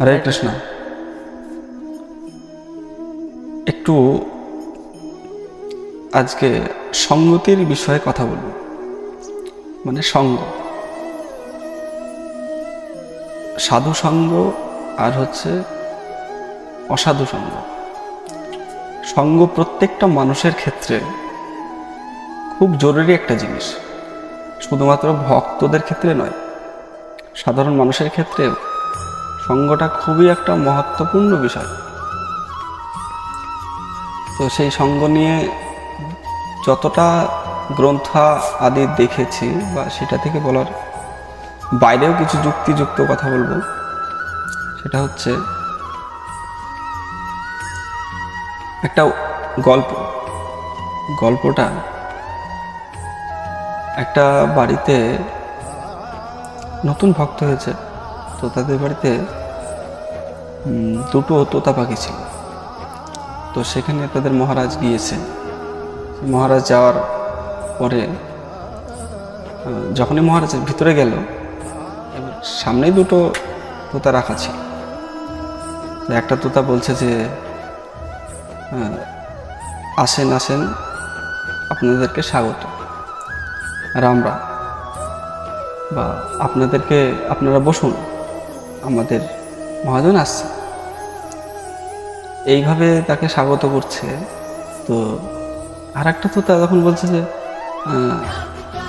হরে কৃষ্ণ। একটু আজকে সঙ্গতির বিষয়ে কথা বলব। মানে সঙ্গ। সাধু সঙ্গ আর হচ্ছে অসাধু সঙ্গ। সঙ্গ প্রত্যেকটা মানুষের ক্ষেত্রে খুব জরুরি একটা জিনিস। শুধুমাত্র ভক্তদের ক্ষেত্রে নয়, সাধারণ মানুষের ক্ষেত্রেও। সঙ্গটা খুবই একটা মহত্বপূর্ণ বিষয়। তো সেই সঙ্গ নিয়ে যতটা গ্রন্থা আদি দেখেছি বা সেটা থেকে বলার বাইরেও কিছু যুক্তিযুক্ত কথা বলব, সেটা হচ্ছে একটা গল্প। গল্পটা একটা বাড়িতে নতুন ভক্ত হয়েছে, তো তাদের বাড়িতে দুটো তোতা পাখি ছিল। তো সেখানে তাদের মহারাজ গিয়েছে। মহারাজ যাওয়ার পরে যখনই মহারাজের ভিতরে গেল সামনেই দুটো তোতা রাখা ছিল। একটা তোতা বলছে যে আসেন আসেন, আপনাদেরকে স্বাগত। রাম রাম বা আপনাদেরকে, আপনারা বসুন, আমাদের মহাজন আসছে এইভাবে তাকে স্বাগত করছে। তো আর একটা তো তা তখন বলছে যে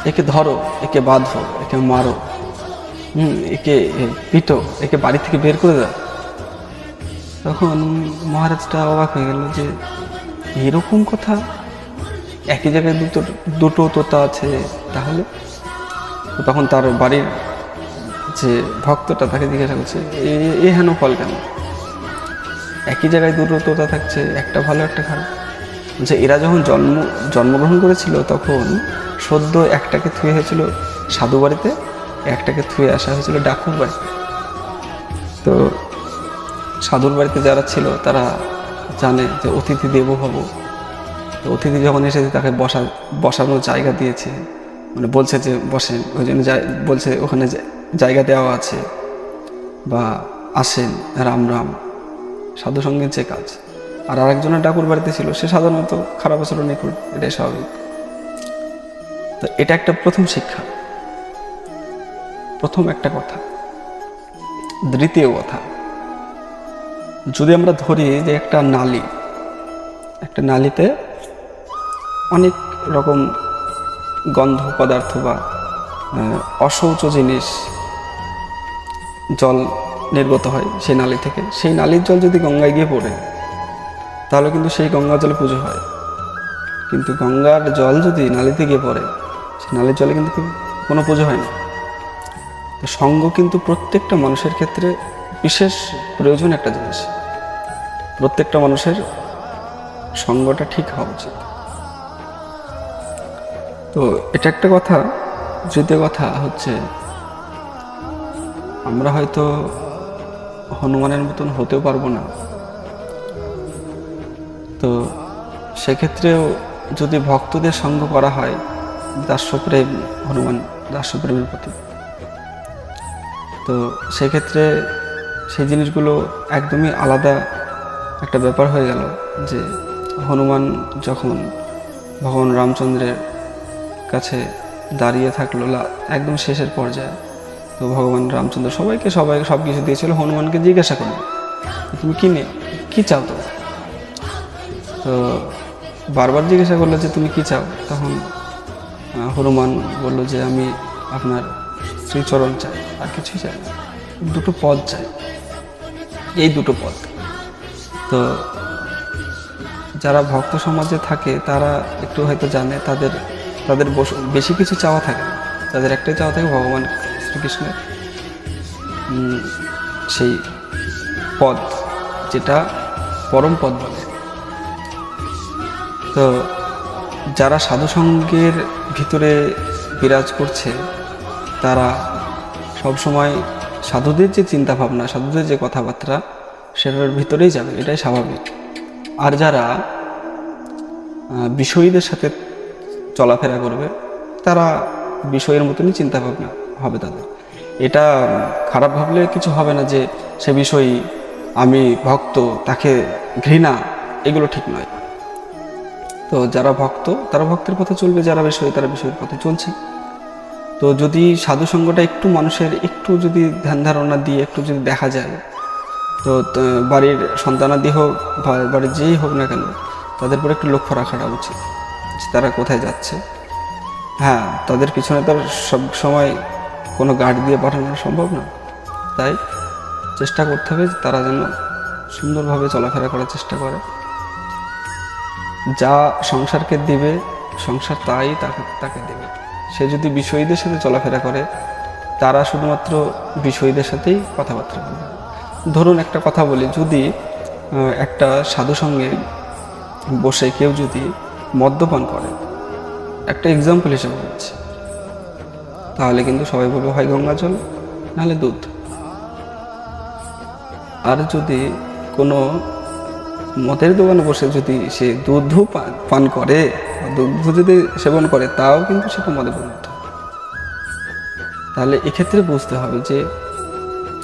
একে ধরো, একে বাঁধো, একে মারো, হুম, একে পিটো, একে বাড়ি থেকে বের করে দাও। তখন মহারাজটা অবাক হয়ে গেল যে, এরকম কথা? একই জায়গায় দুটো দুটো তোতা আছে তাহলে? তখন তার বাড়ির যে ভক্তটা তাকে জিজ্ঞাসা করছে "এ- এ হেন ফল কেন? একই জায়গায় দুটো থাকছে, একটা ভালো, একটা খারাপ। যে এরা যখন জন্ম, জন্মগ্রহণ করেছিল, তখন সদ্য একটাকে থুয়ে হয়েছিল সাধু বাড়িতে, একটাকে থুয়ে আসা হয়েছিল ডাকুর বাড়িতে। তো সাধুর বাড়িতে যারা ছিল, তারা জানে যে অতিথি দেব হব। তো অতিথি যখন এসেছে, তাকে বসা, বসানোর জায়গা দিয়েছে। মানে বলছে যে, বসেন, ওই জন্য বলছে ওখানে জায়গা দেওয়া আছে। বা আসেন, রাম রাম। সাধু সংগীত যে কাজ। আর আরেকজনের ডাকুর বাড়িতে ছিল, সে সাধারণত খারাপ আচরণই করবে এটাই স্বাভাবিক। তো এটা একটা প্রথম শিক্ষা। প্রথম একটা কথা। দ্বিতীয় কথা, যদি আমরা ধরি যে একটা নালি, একটা নালিতে অনেক রকম গন্ধ পদার্থ বা অশৌচ জিনিস, জল নির্গত হয় সেই নালী থেকে। সেই নালীর জল যদি গঙ্গায় গিয়ে পড়ে, তাহলে কিন্তু সেই গঙ্গা জলে পুজো হয়। কিন্তু গঙ্গার জল যদি নালীতে গিয়ে পড়ে, সেই নালীর জলে কিন্তু কোনো পুজো হয় না। তো সঙ্গ কিন্তু প্রত্যেকটা মানুষের ক্ষেত্রে বিশেষ প্রয়োজন একটা জিনিস। প্রত্যেকটা মানুষের সঙ্গটা ঠিক হওয়া উচিত। তো এটা একটা কথা। দ্বিতীয় কথা হচ্ছে, আমরা হয়তো হনুমানের মতন হতেও পারব না। তো সেক্ষেত্রেও যদি ভক্তদের সঙ্গ করা হয় দাস্যপ্রেম হনুমান দাস্যপ্রেমের প্রতি। তো সেক্ষেত্রে সেই জিনিসগুলো একদমই আলাদা একটা ব্যাপার হয়ে গেল যে হনুমান যখন ভগবান রামচন্দ্রের কাছে দাঁড়িয়ে থাকল একদম শেষের পর্যায়ে তো ভগবান রামচন্দ্র সবাইকে সবাই সব কিছু দিয়েছিল, হনুমানকে জিজ্ঞাসা করল, তুমি কি নে, কী চাও তো? তো বারবার জিজ্ঞাসা করল যে, তুমি কি চাও? তখন হনুমান বলল যে, আমি আপনার শ্রীচরণ চাই, আর কিছুই চাই না, দুটো পদ চাই। এই দুটো পদ। তো যারা ভক্ত সমাজে থাকে, তারা একটু হয়তো জানে, তাদের তাদের বেশি কিছু চাওয়া থাকে না। তাদের একটাই চাওয়া থাকে ভগবান শ্রীকৃষ্ণের সেই পদ, যেটা পরম পদ বলে। তো যারা সাধুসঙ্গের ভিতরে বিরাজ করছে, তারা সবসময় সাধুদের যে চিন্তা ভাবনা সাধুদের যে কথাবার্তা, সেটার ভিতরেই যাবে, এটাই স্বাভাবিক। আর যারা বিষয়ীদের সাথে চলাফেরা করবে, তারা বিষয়ের মতনই চিন্তা ভাবনা হবে তাদের। এটা খারাপ ভাবলে কিছু হবে না যে সে বিষয়ে আমি ভক্ত, তাকে ঘৃণা, এগুলো ঠিক নয়। তো যারা ভক্ত, তারা ভক্তের পথে চলবে, যারা বিষয়, তারা বিষয়ের পথে চলছে। তো যদি সাধু সঙ্গটা একটু মানুষের, একটু যদি ধ্যান ধারণা দিয়ে, একটু যদি দেখা যায়, তো বাড়ির সন্তানাদি হোক বা বাড়ির যেই হোক না কেন, তাদের উপর একটু লক্ষ্য রাখাটা উচিত তারা কোথায় যাচ্ছে। হ্যাঁ তাদের পিছনে তো আর সব সময় কোনো গার্ড দিয়ে পাঠানো সম্ভব না। তাই চেষ্টা করতে হবে তারা যেন সুন্দরভাবে চলাফেরা করার চেষ্টা করে। যা সংসারকে দিবে, সংসার তাই তাকে তাকে দেবে। সে যদি বিষয়ীদের সাথে চলাফেরা করে, তারা শুধুমাত্র বিষয়ীদের সাথেই কথাবার্তা বলবে। ধরুন একটা কথা বলি, যদি একটা সাধু সঙ্গে বসে কেউ যদি মদ্যপান করে, একটা এক্সাম্পল হিসেবে বলছি। তাহলে কিন্তু সবাই বলবে হয় গঙ্গা জল, নাহলে দুধ। আর যদি কোনো মদের দোকানে বসে যদি সে দুধ পান- করে বা দুগ্ধ যদি সেবন করে, তাও কিন্তু সেটা মদে পরিণত তাহলে এক্ষেত্রে বুঝতে হবে যে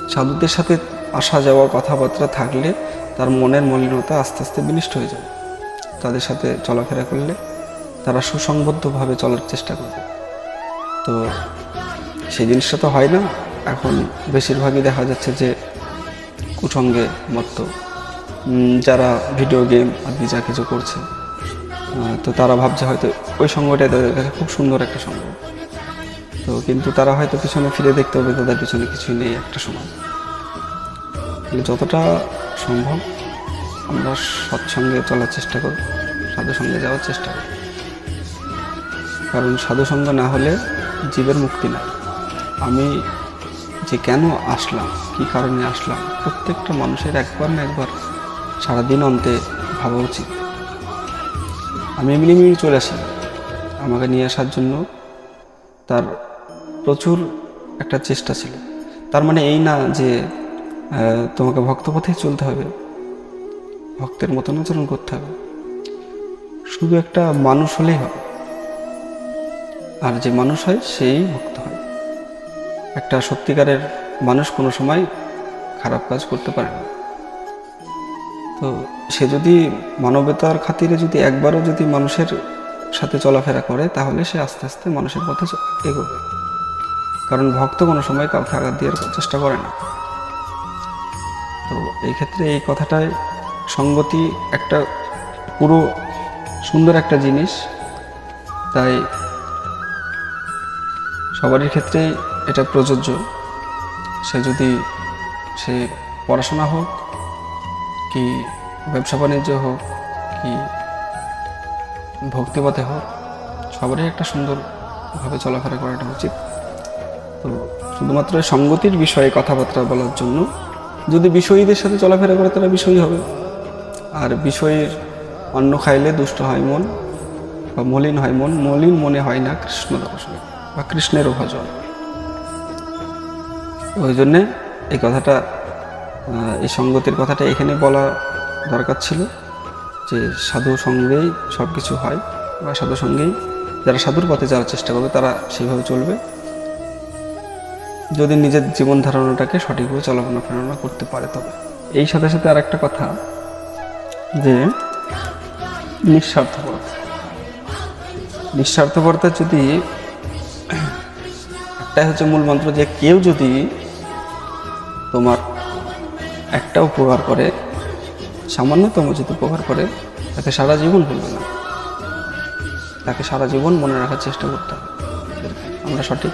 সাধুদের সাথে আসা যাওয়া কথাবার্তা থাকলে তার মনের মলিনতা আস্তে আস্তে বিনষ্ট হয়ে যাবে। তাদের সাথে চলাফেরা করলে তারা সুসংবদ্ধভাবে চলার চেষ্টা করবে। তো সেই জিনিসটা তো হয় না। এখন বেশিরভাগই দেখা যাচ্ছে যে কুসঙ্গে মত্ত। যারা ভিডিও গেম আদি যা কিছু করছে তো তারা ভাবছে হয়তো ওই সঙ্গটাই তাদের কাছে খুব সুন্দর একটা সঙ্গ। তো কিন্তু তারা হয়তো পিছনে ফিরে দেখতে হবে তাদের পিছনে কিছুই নেই একটা সময়। যতটা সম্ভব আমরা সৎসঙ্গে চলার চেষ্টা করব সাধু সঙ্গে যাওয়ার চেষ্টা করব। কারণ সাধু সঙ্গ না হলে জীবের মুক্তি নাই আমি যে কেন আসলাম, কি কারণে আসলাম, প্রত্যেকটা মানুষের একবার না একবার সারাদিন অন্তে ভাবা উচিত। আমি এমনি এমনি চলে আসি। আমাকে নিয়ে আসার জন্য তার প্রচুর একটা চেষ্টা ছিল। তার মানে এই না যে তোমাকে ভক্তপথেই চলতে হবে। ভক্তের মতন আচরণ করতে হবে। শুধু একটা মানুষ হলেই হবে। আর যে মানুষ হয়, সেই ভক্ত হয়। একটা সত্যিকারের মানুষ কোনো সময় খারাপ কাজ করতে পারে না। তো সে যদি মানবতার খাতিরে যদি একবারও যদি মানুষের সাথে চলাফেরা করে, তাহলে সে আস্তে আস্তে মানুষের পথে এগোবে। কারণ ভক্ত কোনো সময় কাউকে আঘাত দেওয়ার চেষ্টা করে না। তো এই ক্ষেত্রে এই কথাটায় সঙ্গতি একটা পুরো সুন্দর একটা জিনিস। তাই সবারই ক্ষেত্রে এটা প্রযোজ্য। সে যদি সে পড়াশোনা হোক, কি ব্যবসা বাণিজ্য হোক, কি ভক্তিপথে হোক, সবারই একটা সুন্দরভাবে চলাফেরা করাটা উচিত। তো শুধুমাত্র সঙ্গতির বিষয়ে কথাবার্তা বলার জন্য, যদি বিষয়ীদের সাথে চলাফেরা করে তারা বিষয়ী হবে। আর বিষয়ের অন্ন খাইলে দুষ্ট হয় মন বা মলিন হয় মন, মলিন মনে হয় না কৃষ্ণ দর্শন বা কৃষ্ণেরও ভজন। ওই জন্যে এই কথাটা এই সঙ্গতির কথাটা এখানে বলা দরকার ছিল যে সাধু সঙ্গেই সব কিছু হয় বা সাধু সঙ্গেই যারা সাধুর পথে যাওয়ার চেষ্টা করবে তারা সেইভাবে চলবে। যদি নিজের জীবন ধারণাটাকে সঠিকভাবে চলাফেরা ফেরানো করতে পারে তবে। এই সাথে সাথে আর একটা কথা যে নিঃস্বার্থপরতা নিঃস্বার্থপরতা যদি একটাই হচ্ছে মূল মন্ত্র যে কেউ যদি তোমার একটা উপকার করে, সামান্যতম যদি উপকার করে, তাকে সারা জীবন ভুলবে না। তাকে সারা জীবন মনে রাখার চেষ্টা করতে হবে। আমরা সঠিক,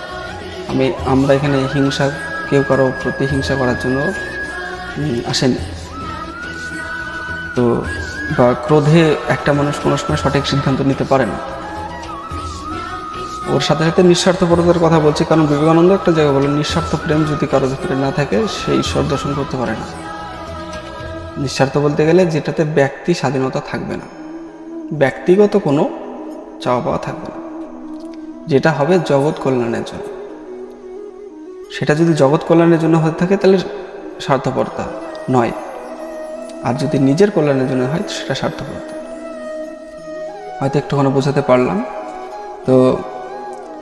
আমি, আমরা এখানে হিংসা, কেউ কারও প্রতি হিংসা করার জন্য আসেনি। তো, বা ক্রোধে একটা মানুষ কোনো সময় সঠিক সিদ্ধান্ত নিতে পারে না। ওর সাথে সাথে নিঃস্বার্থপরতার কথা বলছি, কারণ বিবেকানন্দ একটা জায়গায় বলেন, নিঃস্বার্থ প্রেম যদি কারও ভিতরে না থাকে, সে ঈশ্বর দর্শন করতে পারে না। নিঃস্বার্থ বলতে গেলে যেটাতে ব্যক্তি স্বাধীনতা থাকবে না। ব্যক্তিগত কোনো চাওয়া পাওয়া থাকবে না। যেটা হবে জগৎ কল্যাণের জন্য। সেটা যদি জগৎ কল্যাণের জন্য হয়ে থাকে, তাহলে স্বার্থপরতা নয়। আর যদি নিজের কল্যাণের জন্য হয়, সেটা স্বার্থপরতা। হয়তো একটুখানি বোঝাতে পারলাম। তো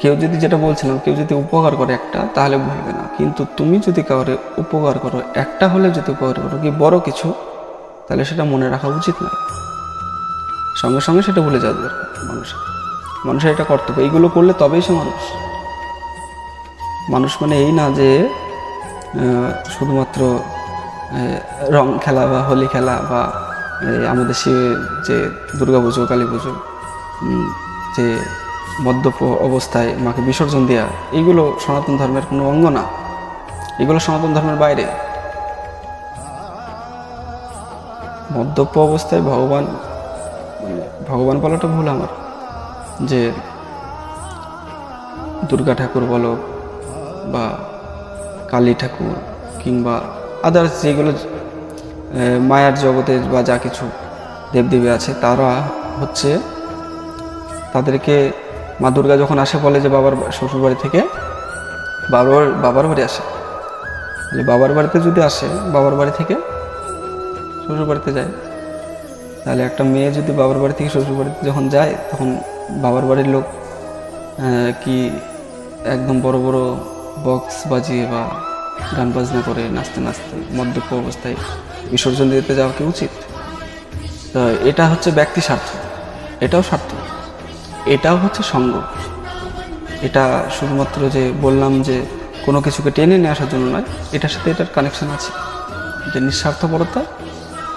কেউ যদি যেটা বলছিলাম কেউ যদি উপকার করে একটা, তাহলে ভুলবে না। কিন্তু তুমি যদি কাউরে উপকার করো, একটা হলে যদি উপকার করো, কি বড় কিছু? তাহলে সেটা মনে রাখা উচিত নয়। সঙ্গে সঙ্গে সেটা ভুলে যাওয়া দরকার মানুষের। মানুষের এটা কর্তব্য, এইগুলো করলে তবেই সে মানুষ। মানুষ মানে এই না যে শুধুমাত্র রং খেলা বা হোলি খেলা বা আমাদের সে যে দুর্গা পুজো কালী পুজো যে মদ্যপ অবস্থায় মাকে বিসর্জন দেওয়া এইগুলো সনাতন ধর্মের কোনো অঙ্গ না। এগুলো সনাতন ধর্মের বাইরে। মদ্যপ অবস্থায় ভগবান মানে ভগবান বলাটা ভুল আমার, যে দুর্গা ঠাকুর বলো বা কালী ঠাকুর কিংবা আদার্স যেগুলো মায়ার জগতে বা যা কিছু দেবদেবী আছে, তারা হচ্ছে তাদেরকে মা দুর্গা যখন আসে বলে যে বাবার শ্বশুর বাড়ি থেকে, বাবার বাবার বাড়ি আসে। তাহলে বাবার বাড়িতে যদি আসে, বাবার বাড়ি থেকে শ্বশুর বাড়িতে যায়, তাহলে একটা মেয়ে যদি বাবার বাড়ি থেকে শ্বশুর বাড়িতে যখন যায়, তখন বাবার বাড়ির লোক কি একদম বড় বড় বক্স বাজিয়ে বা গান বাজনা করে, নাচতে নাচতে, মদ্যপ অবস্থায় বিসর্জন দিতে যাওয়া কি উচিত? তো এটা হচ্ছে ব্যক্তি স্বার্থ। এটাও স্বার্থ। এটাও হচ্ছে সঙ্গ। এটা শুধুমাত্র যে বললাম যে কোনো কিছুকে টেনে নিয়ে আসার জন্য নয়, এটার সাথে এটার কানেকশন আছে। যে নিঃস্বার্থপরতা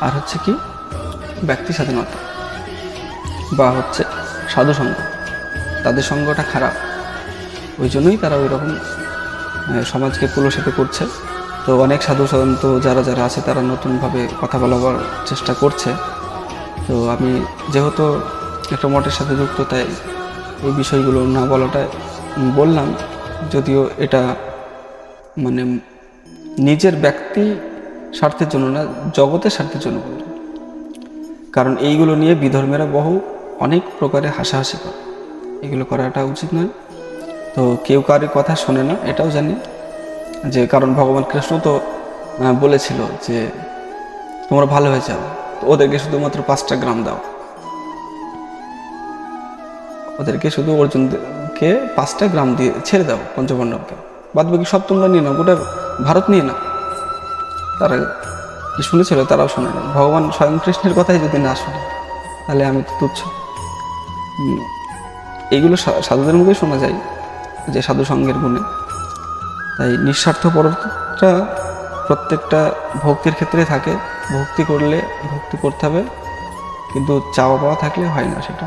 আর হচ্ছে কি ব্যক্তি স্বাধীনতা বা হচ্ছে সাধু সঙ্গ। তাদের সঙ্গটা খারাপ, ওই জন্যই তারা ওই রকম সমাজকে কলুষিত করছে। তো অনেক সাধু সন্ত যারা যারা আছে তারা নতুনভাবে কথা বলাবার চেষ্টা করছে। তো আমি যেহেতু একটা মঠের সাথে যুক্ত, তাই এই বিষয়গুলো না বলাটা বললাম। যদিও এটা মানে নিজের ব্যক্তি স্বার্থের জন্য না, জগতের স্বার্থের জন্য কারণ এইগুলো নিয়ে বিধর্মেরা বহু অনেক প্রকারে হাসাহাসি করে। এগুলো করাটা উচিত নয়। তো কেউ কারোর কথা শোনে না, এটাও জানি। যে কারণ ভগবান কৃষ্ণ তো বলেছিল যে তোমরা ভালো হয়ে যাও, ওদেরকে শুধুমাত্র পাঁচটা গ্রাম দাও। ওদেরকে শুধু অর্জুনকে পাঁচটা গ্রাম দিয়ে ছেড়ে দাও পঞ্চপাণ্ডবকে। বাদ বাকি সব তোমরা নিয়ে নাও, গোটা ভারত নিয়ে নাও। তারা কি শুনেছিল? তারাও শোনে ভগবান স্বয়ং কৃষ্ণের কথাই যদি না শোনে, তাহলে আমি তো তুচ্ছ। এইগুলো সাধুদের মুখে শোনা যায় যে সাধু সঙ্গের গুণে। তাই নিঃস্বার্থপরতা প্রত্যেকটা ভক্তির ক্ষেত্রে থাকে। ভক্তি করলে ভক্তি করতে হবে, কিন্তু চাওয়া পাওয়া থাকলে হয় না সেটা।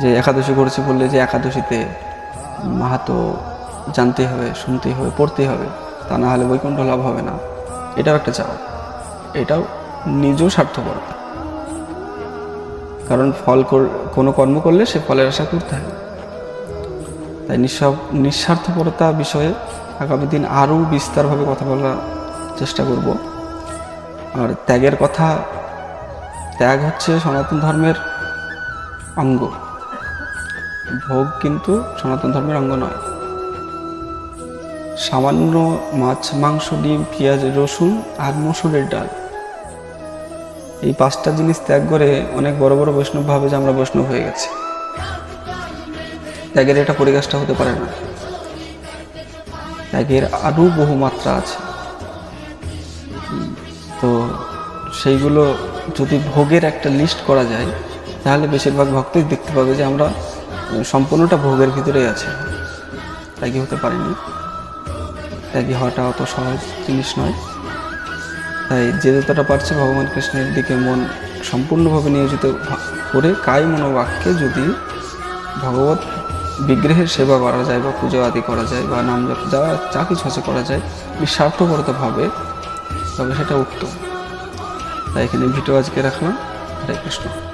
যে একাদশী করেছি বললে যে একাদশীতে মাহাতো জানতেই হবে, শুনতেই হবে, পড়তেই হবে, তা না হলে বৈকুণ্ঠ লাভ হবে না। এটাও একটা চাওয়া এটাও নিজেও স্বার্থপরতা কারণ ফল কোনো কর্ম করলে সে ফলের আশা করতে হয়। তাই নিঃস্বার্থ নিঃস্বার্থপরতা বিষয়ে আগামী দিন আরও বিস্তারভাবে কথা বলার চেষ্টা করব। আর ত্যাগের কথা, ত্যাগ হচ্ছে সনাতন ধর্মের অঙ্গ। ভোগ কিন্তু সনাতন ধর্মের অঙ্গ নয়। সামান্য মাছ, মাংস, ডিম, পেঁয়াজ, রসুন আর মসুরের ডাল। এই পাঁচটা জিনিস ত্যাগ করে অনেক বড় বড় বৈষ্ণব ভাবে যে আমরা বৈষ্ণব হয়ে গেছি। ত্যাগের এটা পরিকাষ্ঠা হতে পারে না। ত্যাগের আরও বহু মাত্রা আছে। তো সেইগুলো যদি ভোগের একটা লিস্ট করা যায়, তাহলে বেশিরভাগ ভক্তই দেখতে পাবে যে আমরা সম্পূর্ণটা ভোগের ভিতরেই আছে। ত্যাগী হতে পারিনি? ত্যাগী হওয়াটা অত সহজ জিনিস নয়? তাই যে যতটা পারছে ভগবান কৃষ্ণের দিকে মন সম্পূর্ণভাবে নিয়োজিত করে কায় মনোবাক্যে যদি ভগবত বিগ্রহের সেবা করা যায় বা পুজো আদি করা যায় বা নাম যা যা কিছু আছে করা যায়, নিঃস্বার্থপরতাভাবে, তবে সেটা উত্তম। তাই এখানে ভিডিও আজকে রাখলাম। হরে কৃষ্ণ।